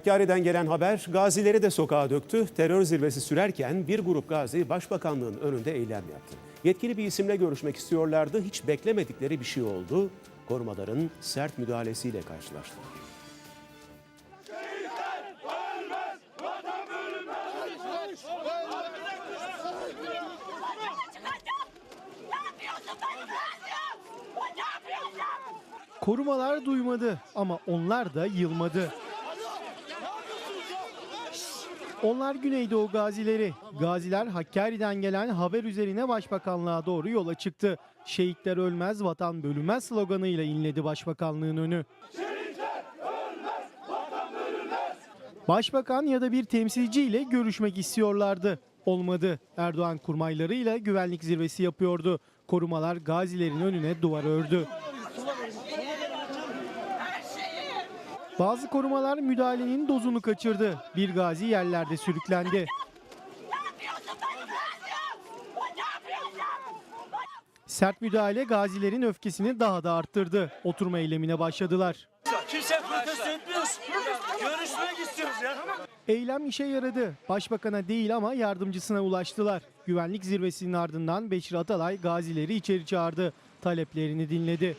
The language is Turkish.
Hakkari'den gelen haber gazileri de sokağa döktü. Terör zirvesi sürerken bir grup gazi başbakanlığın önünde eylem yaptı. Yetkili bir isimle görüşmek istiyorlardı. Hiç beklemedikleri bir şey oldu. Korumaların sert müdahalesiyle karşılaştılar. Korumalar duymadı ama onlar da yılmadı. Onlar Güneydoğu gazileri. Gaziler Hakkari'den gelen haber üzerine başbakanlığa doğru yola çıktı. Şehitler ölmez, vatan bölünmez sloganıyla inledi başbakanlığın önü. Başbakan ya da bir temsilciyle görüşmek istiyorlardı. Olmadı. Erdoğan kurmaylarıyla güvenlik zirvesi yapıyordu. Korumalar gazilerin önüne duvar ördü. Bazı korumalar müdahalenin dozunu kaçırdı. Bir gazi yerlerde sürüklendi. Sert müdahale gazilerin öfkesini daha da arttırdı. Oturma eylemine başladılar. Kimse protesto etmiyoruz. Görüşmek istiyoruz ya. Eylem işe yaradı. Başbakana değil ama yardımcısına ulaştılar. Güvenlik zirvesinin ardından Beşir Atalay gazileri içeri çağırdı. Taleplerini dinledi.